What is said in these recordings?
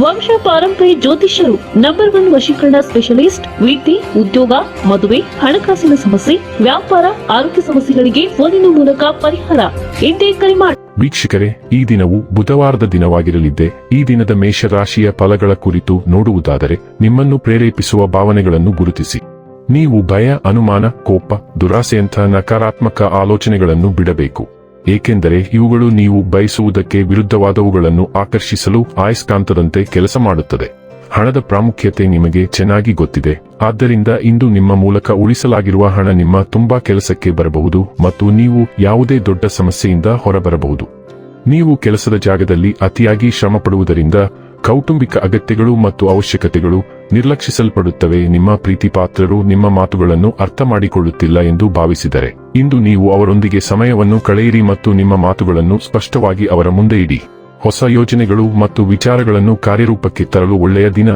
ವಂಶ ಪಾರಂಪರ್ಯ ಜ್ಯೋತಿಷ್ಯರು ನಂಬರ್ ಒನ್ ವಶೀಕರಣ ಸ್ಪೆಷಲಿಸ್ಟ್ ವಿದ್ಯೆ ಉದ್ಯೋಗ, ಮದುವೆ, ಹಣಕಾಸಿನ ಸಮಸ್ಯೆ, ವ್ಯಾಪಾರ, ಆರೋಗ್ಯ ಸಮಸ್ಯೆಗಳಿಗೆ ಫೋನಿನ ಮೂಲಕ ಪರಿಹಾರ. ಇಂದೇ ಕರೆ ಮಾಡಿ ವೀಕ್ಷಕರೇ, ಈ ದಿನವು ಬುಧವಾರದ ದಿನವಾಗಿರಲಿದ್ದೆ, ಈ ದಿನದ ಮೇಷರಾಶಿಯ ಫಲಗಳ ಕುರಿತು ನೋಡುವುದಾದರೆ, ನಿಮ್ಮನ್ನು ಪ್ರೇರೇಪಿಸುವ ಭಾವನೆಗಳನ್ನು ಗುರುತಿಸಿ. ನೀವು ಭಯ, ಅನುಮಾನ, ಕೋಪ, ದುರಾಸೆಯಂತಹ ನಕಾರಾತ್ಮಕ ಆಲೋಚನೆಗಳನ್ನು ಬಿಡಬೇಕು. ಏಕೆಂದರೆ ಇವುಗಳು ನೀವು ಬಯಸುವುದಕ್ಕೆ ವಿರುದ್ಧವಾದವುಗಳನ್ನು ಆಕರ್ಷಿಸಲು ಆಯಸ್ಕಾಂತದಂತೆ ಕೆಲಸ ಮಾಡುತ್ತದೆ. ಹಣದ ಪ್ರಾಮುಖ್ಯತೆ ನಿಮಗೆ ಚೆನ್ನಾಗಿ ಗೊತ್ತಿದೆ. ಆದ್ದರಿಂದ ಇಂದು ನಿಮ್ಮ ಮೂಲಕ ಉಳಿಸಲಾಗಿರುವ ಹಣ ನಿಮ್ಮ ತುಂಬಾ ಕೆಲಸಕ್ಕೆ ಬರಬಹುದು ಮತ್ತು ನೀವು ಯಾವುದೇ ದೊಡ್ಡ ಸಮಸ್ಯೆಯಿಂದ ಹೊರಬರಬಹುದು. ನೀವು ಕೆಲಸದ ಜಾಗದಲ್ಲಿ ಅತಿಯಾಗಿ ಶ್ರಮ ಪಡುವುದರಿಂದ ಕೌಟುಂಬಿಕ ಅಗತ್ಯಗಳು ಮತ್ತು ಅವಶ್ಯಕತೆಗಳು ನಿರ್ಲಕ್ಷಿಸಲ್ಪಡುತ್ತವೆ. ನಿಮ್ಮ ಪ್ರೀತಿಪಾತ್ರರು ನಿಮ್ಮ ಮಾತುಗಳನ್ನು ಅರ್ಥ ಮಾಡಿಕೊಳ್ಳುತ್ತಿಲ್ಲ ಎಂದು ಭಾವಿಸಿದರೆ. ಇಂದು ನೀವು ಅವರೊಂದಿಗೆ ಸಮಯವನ್ನು ಕಳೆಯಿರಿ ಮತ್ತು ನಿಮ್ಮ ಮಾತುಗಳನ್ನು ಸ್ಪಷ್ಟವಾಗಿ ಅವರ ಮುಂದೆ ಇಡಿ. ಹೊಸ ಯೋಜನೆಗಳು ಮತ್ತು ವಿಚಾರಗಳನ್ನು ಕಾರ್ಯರೂಪಕ್ಕೆ ತರಲು ಒಳ್ಳೆಯ ದಿನ.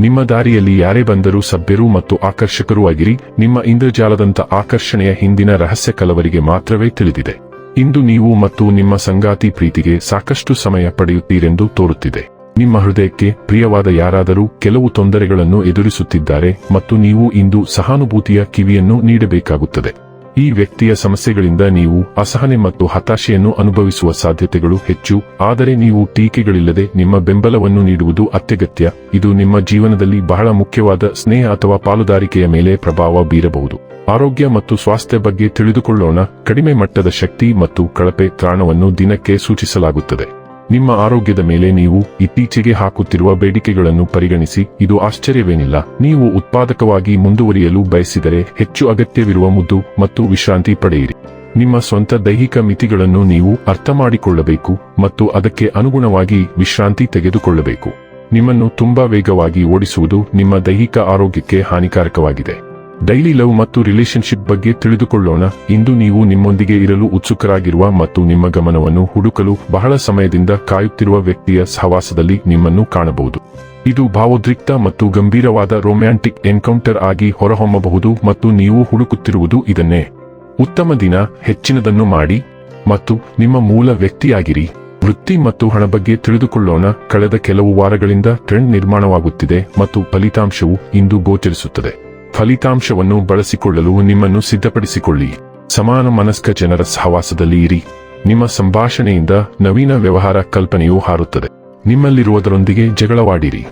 ನಿಮ್ಮ ದಾರಿಯಲ್ಲಿ ಯಾರೇ ಬಂದರೂ ಸಭ್ಯರು ಮತ್ತು ಆಕರ್ಷಕರೂ ಆಗಿರಿ. ನಿಮ್ಮ ಇಂದ್ರಜಾಲದಂತ ಆಕರ್ಷಣೆಯ ಹಿಂದಿನ ರಹಸ್ಯ ಕಲವರಿಗೆ ಮಾತ್ರವೇ ತಿಳಿದಿದೆ. ಇಂದು ನೀವು ಮತ್ತು ನಿಮ್ಮ ಸಂಗಾತಿ ಪ್ರೀತಿಗೆ ಸಾಕಷ್ಟು ಸಮಯ ಪಡೆಯುತ್ತೀರೆಂದು ತೋರುತ್ತಿದೆ. ನಿಮ್ಮ ಹೃದಯಕ್ಕೆ ಪ್ರಿಯವಾದ ಯಾರಾದರೂ ಕೆಲವು ತೊಂದರೆಗಳನ್ನು ಎದುರಿಸುತ್ತಿದ್ದಾರೆ ಮತ್ತು ನೀವು ಇಂದು ಸಹಾನುಭೂತಿಯ ಕಿವಿಯನ್ನು ನೀಡಬೇಕಾಗುತ್ತದೆ. ಈ ವ್ಯಕ್ತಿಯ ಸಮಸ್ಯೆಗಳಿಂದ ನೀವು ಅಸಹನೆ ಮತ್ತು ಹತಾಶೆಯನ್ನು ಅನುಭವಿಸುವ ಸಾಧ್ಯತೆಗಳು ಹೆಚ್ಚು, ಆದರೆ ನೀವು ಟೀಕೆಗಳಿಲ್ಲದೆ ನಿಮ್ಮ ಬೆಂಬಲವನ್ನು ನೀಡುವುದು ಅತ್ಯಗತ್ಯ. ಇದು ನಿಮ್ಮ ಜೀವನದಲ್ಲಿ ಬಹಳ ಮುಖ್ಯವಾದ ಸ್ನೇಹ ಅಥವಾ ಪಾಲುದಾರಿಕೆಯ ಮೇಲೆ ಪ್ರಭಾವ ಬೀರಬಹುದು. ಆರೋಗ್ಯ ಮತ್ತು ಸ್ವಾಸ್ಥ್ಯ ಬಗ್ಗೆ ತಿಳಿದುಕೊಳ್ಳೋಣ. ಕಡಿಮೆ ಮಟ್ಟದ ಶಕ್ತಿ ಮತ್ತು ಕಳಪೆ ತ್ರಾಣವನ್ನು ದಿನಕ್ಕೆ ಸೂಚಿಸಲಾಗುತ್ತದೆ. ನಿಮ್ಮ ಆರೋಗ್ಯದ ಮೇಲೆ ನೀವು ಇತ್ತೀಚೆಗೆ ಹಾಕುತ್ತಿರುವ ಬೇಡಿಕೆಗಳನ್ನು ಪರಿಗಣಿಸಿ, ಇದು ಆಶ್ಚರ್ಯವೇನಿಲ್ಲ. ನೀವು ಉತ್ಪಾದಕವಾಗಿ ಮುಂದುವರಿಯಲು ಬಯಸಿದರೆ ಹೆಚ್ಚು ಅಗತ್ಯವಿರುವ ಮುದ್ದು ಮತ್ತು ವಿಶ್ರಾಂತಿ ಪಡೆಯಿರಿ. ನಿಮ್ಮ ಸ್ವಂತ ದೈಹಿಕ ಮಿತಿಗಳನ್ನು ನೀವು ಅರ್ಥ ಮಾಡಿಕೊಳ್ಳಬೇಕು ಮತ್ತು ಅದಕ್ಕೆ ಅನುಗುಣವಾಗಿ ವಿಶ್ರಾಂತಿ ತೆಗೆದುಕೊಳ್ಳಬೇಕು. ನಿಮ್ಮನ್ನು ತುಂಬಾ ವೇಗವಾಗಿ ಓಡಿಸುವುದು ನಿಮ್ಮ ದೈಹಿಕ ಆರೋಗ್ಯಕ್ಕೆ ಹಾನಿಕಾರಕವಾಗಿದೆ. ಡೈಲಿ ಲವ್ ಮತ್ತು ರಿಲೇಶನ್ಶಿಪ್ ಬಗ್ಗೆ ತಿಳಿದುಕೊಳ್ಳೋಣ. ಇಂದು ನೀವು ನಿಮ್ಮೊಂದಿಗೆ ಇರಲು ಉತ್ಸುಕರಾಗಿರುವ ಮತ್ತು ನಿಮ್ಮ ಗಮನವನ್ನು ಹುಡುಕಲು ಬಹಳ ಸಮಯದಿಂದ ಕಾಯುತ್ತಿರುವ ವ್ಯಕ್ತಿಯ ಸಹವಾಸದಲ್ಲಿ ನಿಮ್ಮನ್ನು ಕಾಣಬಹುದು. ಇದು ಭಾವೋದ್ರಿಕ್ತ ಮತ್ತು ಗಂಭೀರವಾದ ರೊಮ್ಯಾಂಟಿಕ್ ಎನ್ಕೌಂಟರ್ ಆಗಿ ಹೊರಹೊಮ್ಮಬಹುದು ಮತ್ತು ನೀವು ಹುಡುಕುತ್ತಿರುವುದು ಇದನ್ನೇ. ಉತ್ತಮ ದಿನ, ಹೆಚ್ಚಿನದನ್ನು ಮಾಡಿ ಮತ್ತು ನಿಮ್ಮ ಮೂಲ ವ್ಯಕ್ತಿಯಾಗಿರಿ. ವೃತ್ತಿ ಮತ್ತು ಹಣ ಬಗ್ಗೆ ತಿಳಿದುಕೊಳ್ಳೋಣ. ಕಳೆದ ಕೆಲವು ವಾರಗಳಿಂದ ಟ್ರೆಂಡ್ ನಿರ್ಮಾಣವಾಗುತ್ತಿದೆ ಮತ್ತು ಫಲಿತಾಂಶವು ಇಂದು ಗೋಚರಿಸುತ್ತದೆ. ಫಲಿತಾಂಶವನ್ನು ಬಳಸಿಕೊಳ್ಳಲು ನಿಮ್ಮನ್ನು ಸಿದ್ಧಪಡಿಸಿಕೊಳ್ಳಿ. ಸಮಾನ ಮನಸ್ಕ ಜನರ ಸಹವಾಸದಲ್ಲಿ ಇರಿ. ನಿಮ್ಮ ಸಂಭಾಷಣೆಯಿಂದ ನವೀನ ವ್ಯವಹಾರ ಕಲ್ಪನೆಯು ಹಾರುತ್ತದೆ. ನಿಮ್ಮಲ್ಲಿರುವುದರೊಂದಿಗೆ ಜಗಳವಾಡಿರಿ.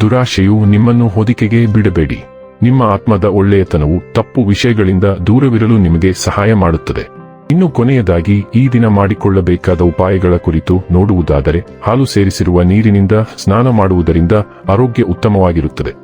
ದುರಾಶೆಯು ನಿಮ್ಮನ್ನು ಹೊದಿಕೆಗೆ ಬಿಡಬೇಡಿ. ನಿಮ್ಮ ಆತ್ಮದ ಒಳ್ಳೆಯತನವು ತಪ್ಪು ವಿಷಯಗಳಿಂದ ದೂರವಿರಲು ನಿಮಗೆ ಸಹಾಯ ಮಾಡುತ್ತದೆ. ಇನ್ನು ಕೊನೆಯದಾಗಿ, ಈ ದಿನ ಮಾಡಿಕೊಳ್ಳಬೇಕಾದ ಉಪಾಯಗಳ ಕುರಿತು ನೋಡುವುದಾದರೆ ಹಾಲು ಸೇರಿಸಿರುವ ನೀರಿನಿಂದ ಸ್ನಾನ ಮಾಡುವುದರಿಂದ ಆರೋಗ್ಯ ಉತ್ತಮವಾಗಿರುತ್ತದೆ.